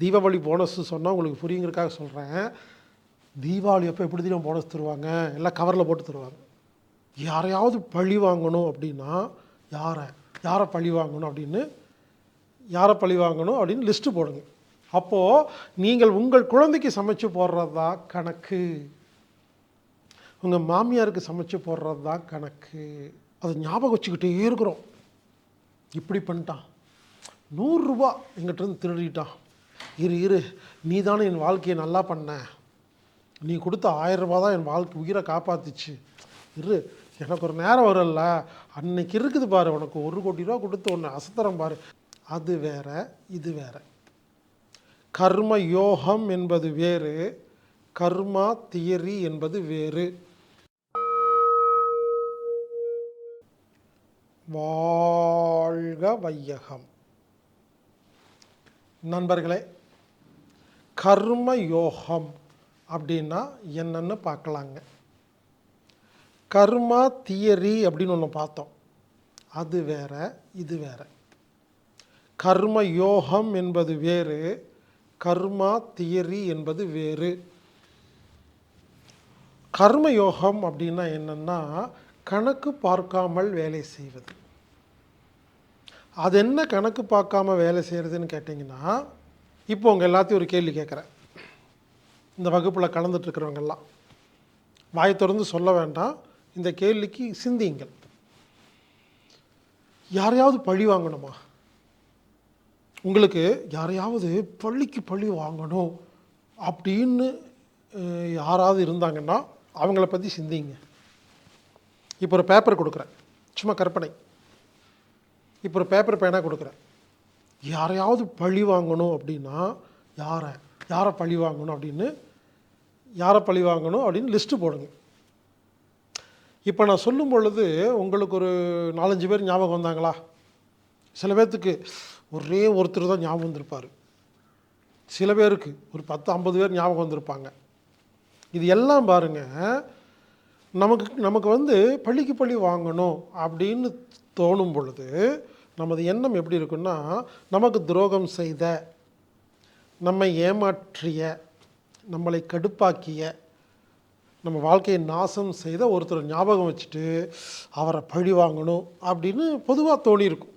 Deepavali bonus சொன்னால் உங்களுக்கு புரியுங்கிறக்காக சொல்கிறேன் தீபாவளி அப்போ எப்படி தெரியும் போனஸ் தருவாங்க? எல்லாம் கவரில் போட்டு தருவாங்க. யாரையாவது பழி வாங்கணும் அப்படின்னா யாரை? யாரை பழி வாங்கணும் அப்படின்னு? யாரை பழி வாங்கணும் அப்படின்னு லிஸ்ட்டு போடுங்க. அப்போது நீங்கள் உங்கள் குழந்தைக்கு சமைச்சு போடுறது தான் கணக்கு? உங்கள் மாமியாருக்கு சமைச்சு போடுறது தான் கணக்கு? அதை ஞாபகம் வச்சுக்கிட்டே இருக்கிறோம். இப்படி பண்ணிட்டான். நூறுரூபா எங்கிட்டருந்து திருடிட்டான். இரு இரு. நீ தானே என் வாழ்க்கையை நல்லா பண்ண. நீ கொடுத்த ஆயிரம் ரூபா தான் என் வாழ்க்கை உயிரை காப்பாற்றுச்சு இரு. எனக்கு ஒரு நேரம் வரும்ல. அன்னைக்கு இருக்குது பாரு உனக்கு ஒரு கோடி ரூபா கொடுத்து ஒன்று அசத்தரம் பாரு. அது வேற இது வேற. கர்ம யோகம் என்பது வேறு கர்மா தியரி என்பது வேறு. வாழ்க வையகம். நண்பர்களே கர்ம யோகம் அப்படின்னா என்னன்னு பார்க்கலாங்க. கர்மா தியரி அப்படின்னு ஒன்று பார்த்தோம். அது வேற இது வேற. கர்ம யோகம் என்பது வேறு கர்மா தியரி என்பது வேறு. கர்ம யோகம் அப்படின்னா என்னென்னா கணக்கு பார்க்காமல் வேலை செய்வது. அது என்ன கணக்கு பார்க்காம வேலை செய்கிறதுன்னு கேட்டிங்கன்னா இப்போ உங்கள் எல்லாத்தையும் ஒரு கேள்வி கேட்குறேன். இந்த வகுப்பில் கலந்துட்டுருக்கிறவங்கெல்லாம் வாய் திறந்து சொல்ல வேண்டாம் இந்த கேள்விக்கு சிந்தியுங்கள். யாரையாவது பழி வாங்கணுமா? உங்களுக்கு யாரையாவது பள்ளிக்கு பழி வாங்கணும் அப்படின்னு யாராவது இருந்தாங்கன்னா அவங்கள பற்றி சிந்திங்க. இப்போ ஒரு பேப்பர் கொடுக்குறேன். சும்மா கற்பனை. இப்போ ஒரு பேப்பர் பேனா கொடுக்குறேன். யாரையாவது பழி வாங்கணும் அப்படின்னா யாரை? யாரை பழி வாங்கணும் அப்படின்னு? யாரை பழி வாங்கணும் அப்படின்னு லிஸ்ட்டு போடுங்க. இப்போ நான் சொல்லும் பொழுது உங்களுக்கு ஒரு நாலஞ்சு பேர் ஞாபகம் வந்தாங்களா? சில பேர்த்துக்கு ஒரே ஒருத்தர் தான் ஞாபகம் வந்திருப்பார். சில பேருக்கு ஒரு பத்து ஐம்பது பேர் ஞாபகம் வந்திருப்பாங்க. இது எல்லாம் பாருங்க நமக்கு நமக்கு வந்து பள்ளிக்கு பள்ளி வாங்கணும் அப்படின்னு தோணும் பொழுது நமது எண்ணம் எப்படி இருக்குன்னா நமக்கு துரோகம் செய்த நம்மை ஏமாற்றிய நம்மளை கடுப்பாக்கிய நம்ம வாழ்க்கையை நாசம் செய்த ஒருத்தர் ஞாபகம் வச்சுட்டு அவரை பழி வாங்கணும் அப்படின்னு பொதுவாக தோணியிருக்கும்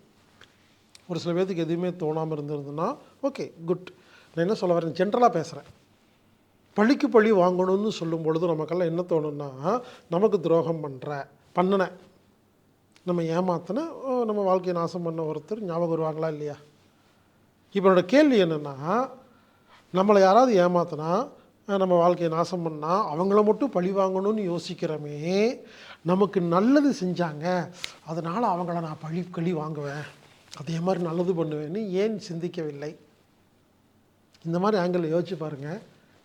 ஒரு சில பேர்த்துக்கு எதுவுமே தோணாமல் இருந்திருந்ததுன்னா ஓகே குட் நான் என்ன சொல்ல வரேன்? ஜென்ரலாக பேசுகிறேன் பழிக்கு பழி வாங்கணும்னு சொல்லும் பொழுது நமக்கெல்லாம் என்ன தோணுன்னா நமக்கு துரோகம் பண்ணுற பண்ணின. நம்ம ஏமாத்தின நம்ம வாழ்க்கையை நாசம் பண்ண ஒருத்தர் ஞாபகம் வருவாங்களா இல்லையா? இப்போ என்னோடய கேள்வி என்னென்னா நம்மளை யாராவது ஏமாத்தினா நம்ம வாழ்க்கையை நாசம் பண்ணால் அவங்கள மட்டும் பழி வாங்கணும்னு யோசிக்கிறோமே நமக்கு நல்லது செஞ்சாங்க அதனால் அவங்கள நான் பழி கழி வாங்குவேன். அதே மாதிரி நல்லது பண்ணுவேன்னு ஏன் சிந்திக்கவில்லை? இந்த மாதிரி ஆங்கிள் யோசிச்சு பாருங்கள்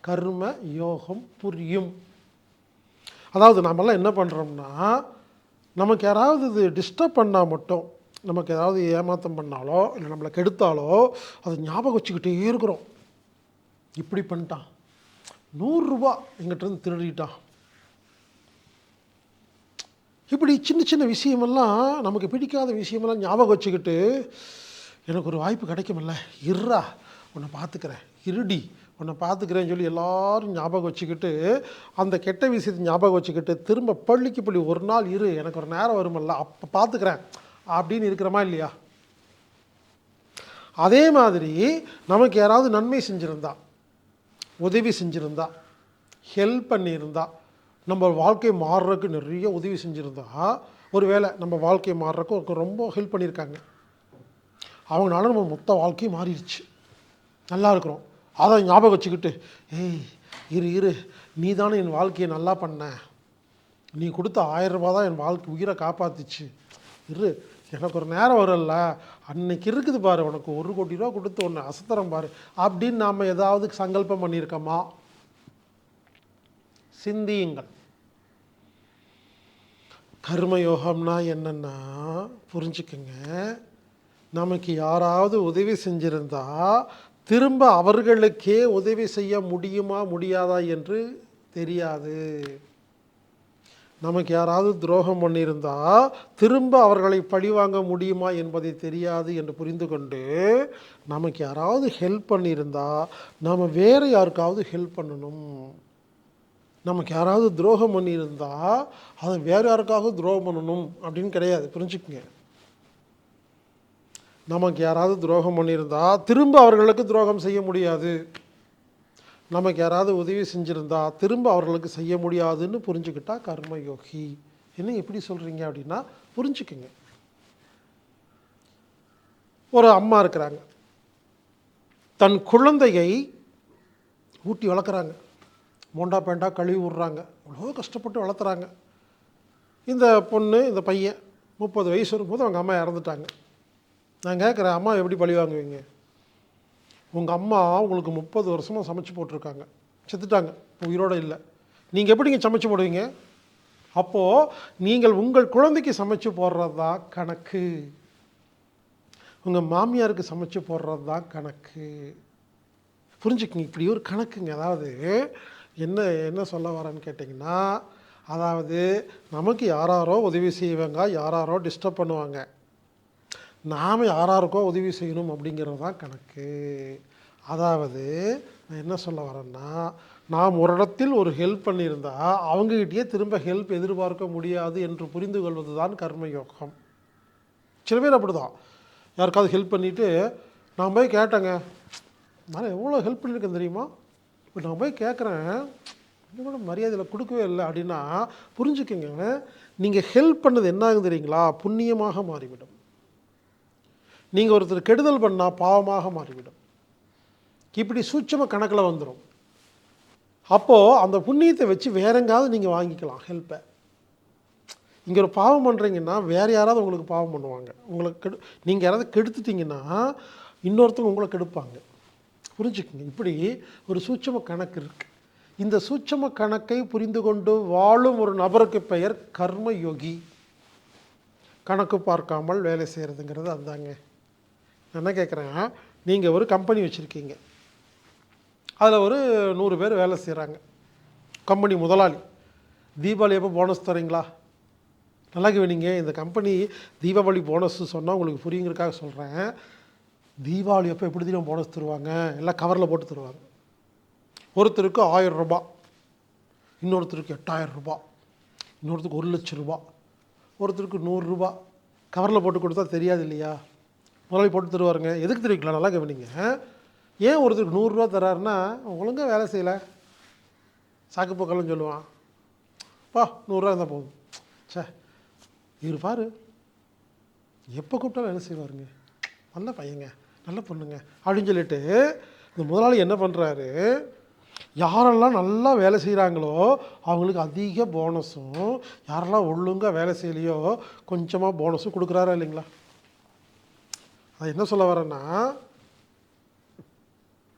கர்ம யோகம் புரியும். அதாவது நாமெல்லாம் என்ன பண்ணுறோம்னா நமக்கு யாராவது இது டிஸ்டர்ப் பண்ணால் மட்டும் நமக்கு ஏதாவது ஏமாத்தம் பண்ணாலோ இல்லை நம்மளை கெடுத்தாலோ அதை ஞாபகம் வச்சுக்கிட்டே இருக்கிறோம். இப்படி பண்ணிட்டான். நூறுரூபா எங்கிட்டருந்து திருடிட்டான். இப்படி சின்ன சின்ன விஷயமெல்லாம் நமக்கு பிடிக்காத விஷயமெல்லாம் ஞாபகம் வச்சுக்கிட்டு எனக்கு ஒரு வாய்ப்பு கிடைக்குமில்ல. இருறா உன்னை பார்த்துக்கிறேன். இருடி உன்னை பார்த்துக்கிறேன்னு சொல்லி எல்லாரும் ஞாபகம் வச்சுக்கிட்டு அந்த கெட்ட விஷயத்தை ஞாபகம் வச்சுக்கிட்டு திரும்ப பள்ளிக்கு பள்ளி ஒரு நாள் இரு எனக்கு ஒரு நேரம் வருமல்ல அப்போ பார்த்துக்கிறேன். அப்படின்னு இருக்கிறோமா இல்லையா? அதே மாதிரி நமக்கு யாராவது நன்மை செஞ்சுருந்தா உதவி செஞ்சுருந்தா ஹெல்ப் பண்ணியிருந்தா நம்ம வாழ்க்கை மாறுறதுக்கு நிறைய உதவி செஞ்சுருந்தா ஒரு வேளை நம்ம வாழ்க்கை மாறுறதுக்கு ரொம்ப ஹெல்ப் பண்ணியிருக்காங்க. அவங்களால நம்ம மொத்த வாழ்க்கையும் மாறிடுச்சு. நல்லா இருக்கிறோம். அதை ஞாபகம் வச்சுக்கிட்டு ஏய் இரு இரு. நீ தானே என் வாழ்க்கையை நல்லா பண்ண. நீ கொடுத்த ஆயிரம் தான் என் வாழ்க்கை உயிரை காப்பாத்துச்சு. இரு. எனக்கு ஒரு நேரம் வரும்ல. அன்னைக்கு இருக்குது பாரு உனக்கு ஒரு கோடி ரூபா கொடுத்து ஒன்று அசத்தரம் பாரு. அப்படின்னு நாம் ஏதாவது சங்கல்பம் பண்ணியிருக்கோமா? சிந்தியுங்கள். கர்மயோகம்னா என்னன்னா புரிஞ்சுக்கங்க. நமக்கு யாராவது உதவி செஞ்சுருந்தா திரும்ப அவர்களுக்கே உதவி செய்ய முடியுமா முடியாதா என்று தெரியாது. நமக்கு யாராவது துரோகம் பண்ணியிருந்தால் திரும்ப அவர்களை பழிவாங்க முடியுமா என்பதை தெரியாது என்று புரிந்து கொண்டு நமக்கு யாராவது ஹெல்ப் பண்ணியிருந்தால் நாம் வேறு யாருக்காவது ஹெல்ப் பண்ணணும். நமக்கு யாராவது துரோகம் பண்ணியிருந்தால் அதை வேறு யாருக்காவது துரோகம் பண்ணணும் அப்படின்னு கிடையாது. புரிஞ்சுக்குங்க. நமக்கு யாராவது துரோகம் பண்ணியிருந்தா திரும்ப அவர்களுக்கு துரோகம் செய்ய முடியாது. நமக்கு யாராவது உதவி செஞ்சுருந்தா திரும்ப அவர்களுக்கு செய்ய முடியாதுன்னு புரிஞ்சுக்கிட்டா கர்மயோகி. என்ன எப்படி சொல்கிறீங்க அப்படின்னா புரிஞ்சுக்குங்க. ஒரு அம்மா இருக்கிறாங்க. தன் குழந்தையை ஊட்டி வளர்க்குறாங்க. மோண்டா பேண்டா கழுவி விட்றாங்க. அவ்வளோ கஷ்டப்பட்டு வளர்த்துறாங்க. இந்த பொண்ணு இந்த பையன் முப்பது வயசு வரும்போது அவங்க அம்மா இறந்துட்டாங்க. நான் கேட்குறேன் அம்மா எப்படி பழி வாங்குவீங்க? உங்கள் அம்மா உங்களுக்கு முப்பது வருஷமாக சமைச்சு போட்டிருக்காங்க. செத்துட்டாங்க. உயிரோடு இல்லை. நீங்கள் எப்படிங்க சமைச்சு போடுவீங்க? அப்போது நீங்கள் உங்கள் குழந்தைக்கு சமைச்சு போடுறது தான் கணக்கு. உங்கள் மாமியாருக்கு சமைச்சு போடுறது தான் கணக்கு. புரிஞ்சுக்குங்க இப்படி ஒரு கணக்குங்க. அதாவது என்ன என்ன சொல்ல வரேன்னு கேட்டிங்கன்னா அதாவது நமக்கு யாராரோ உதவி செய்வாங்க யாராரோ டிஸ்டர்ப் பண்ணுவாங்க. நாம் யாராருக்கோ உதவி செய்யணும் அப்படிங்கிறது தான் கணக்கு. அதாவது நான் என்ன சொல்ல வரேன்னா நாம் ஒரு இடத்தில் ஒரு ஹெல்ப் பண்ணியிருந்தா அவங்ககிட்டயே திரும்ப ஹெல்ப் எதிர்பார்க்க முடியாது என்று புரிந்து கொள்வது தான் கர்மயோகம். சில பேர் அப்படி தான் யாருக்காவது ஹெல்ப் பண்ணிவிட்டு நான் போய் கேட்டேங்க நான் எவ்வளோ ஹெல்ப் பண்ணியிருக்கேன் தெரியுமா? இப்போ நான் போய் கேட்குறேன் கூட மரியாதையில் கொடுக்கவே இல்லை. அப்படின்னா புரிஞ்சுக்கோங்க நீங்கள் ஹெல்ப் பண்ணது என்ன ஆகுது தெரியுங்களா? புண்ணியமாக மாறிவிடும். நீங்கள் ஒருத்தர் கெடுதல் பண்ணால் பாவமாக மாறிவிடும். இப்படி சூட்சம கணக்கில் வந்துடும் அப்போது அந்த புண்ணியத்தை வச்சு வேற எங்காவது நீங்கள் வாங்கிக்கலாம் ஹெல்ப்பை இங்கே ஒரு பாவம் பண்ணுறீங்கன்னா வேறு யாராவது உங்களுக்கு பாவம் பண்ணுவாங்க. உங்களுக்கு கெடு நீங்கள் யாராவது கெடுத்துட்டிங்கன்னா இன்னொருத்தவங்க உங்களை கெடுப்பாங்க. புரிஞ்சுக்குங்க. இப்படி ஒரு சூட்சம கணக்கு இருக்குது இந்த சூட்சம கணக்கை புரிந்து கொண்டு வாழும் ஒரு நபருக்கு பெயர் கர்மயோகி. கணக்கு பார்க்காமல் வேலை செய்கிறதுங்கிறது அதுதாங்க என்ன கேட்குறேன் நீங்கள் ஒரு கம்பெனி வச்சுருக்கீங்க. அதில் ஒரு நூறு பேர் வேலை செய்கிறாங்க கம்பெனி முதலாளி. தீபாவளி எப்போ போனஸ் தரீங்களா நல்லா கவனிங்க இந்த கம்பெனி தீபாவளி போனஸ் சொன்னால் உங்களுக்கு புரியுங்கிறதுக்காக சொல்கிறேன் தீபாவளி அப்போ எப்படி தெரியும் போனஸ் தருவாங்க? எல்லாம் கவரில் போட்டு தருவாங்க. ஒருத்தருக்கு ஆயிரம் ரூபாய் இன்னொருத்தருக்கு எட்டாயிரம் ரூபாய் இன்னொருத்தருக்கு ஒரு லட்சம் ரூபா ஒருத்தருக்கு நூறுரூபா கவரில் போட்டு கொடுத்தா தெரியாது இல்லையா? முதலாளி போட்டு தருவாருங்க. எதுக்கு தெரிவிக்கலாம் நல்லா கவனிங்க. ஏன் ஒருத்தருக்கு நூறுரூவா தராருன்னா ஒழுங்காக வேலை செய்யலை. சாக்கு போக்கலன்னு சொல்லுவான். பா நூறுரூவா இருந்தால் போதும். சே இவர் பாரு. எப்போ கூப்பிட்டாலும் வேலை செய்வாருங்க. நல்ல பையங்க நல்ல பொண்ணுங்க. அப்படின்னு சொல்லிட்டு இந்த முதலாளி என்ன பண்ணுறாரு யாரெல்லாம் நல்லா வேலை செய்கிறாங்களோ அவங்களுக்கு அதிக போனஸும் யாரெல்லாம் ஒழுங்காக வேலை செய்யலையோ கொஞ்சமாக போனஸும் கொடுக்குறாரா இல்லைங்களா? அது என்ன சொல்ல வரேன்னா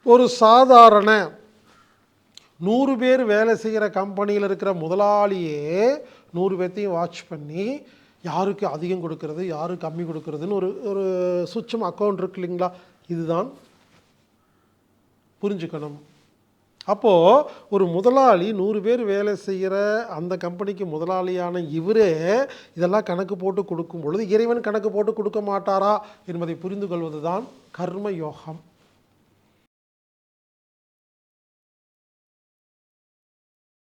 ஒரு சாதாரண நூறு பேர் வேலை செய்கிற கம்பெனியில் இருக்கிற முதலாளியே நூறு பேர்த்தையும் வாட்ச் பண்ணி யாருக்கு அதிகம் கொடுக்கறது யாருக்கு கம்மி கொடுக்கறதுன்னு ஒரு ஒரு சுவிட்சம் அக்கௌண்ட் இருக்கு இல்லைங்களா? இதுதான் புரிஞ்சுக்கணும். அப்போது ஒரு முதலாளி நூறு பேர் வேலை செய்கிற அந்த கம்பெனிக்கு முதலாளியான இவரே இதெல்லாம் கணக்கு போட்டு கொடுக்கும் பொழுது இறைவன் கணக்கு போட்டு கொடுக்க மாட்டாரா என்பதை புரிந்து கொள்வது தான் கர்ம யோகம்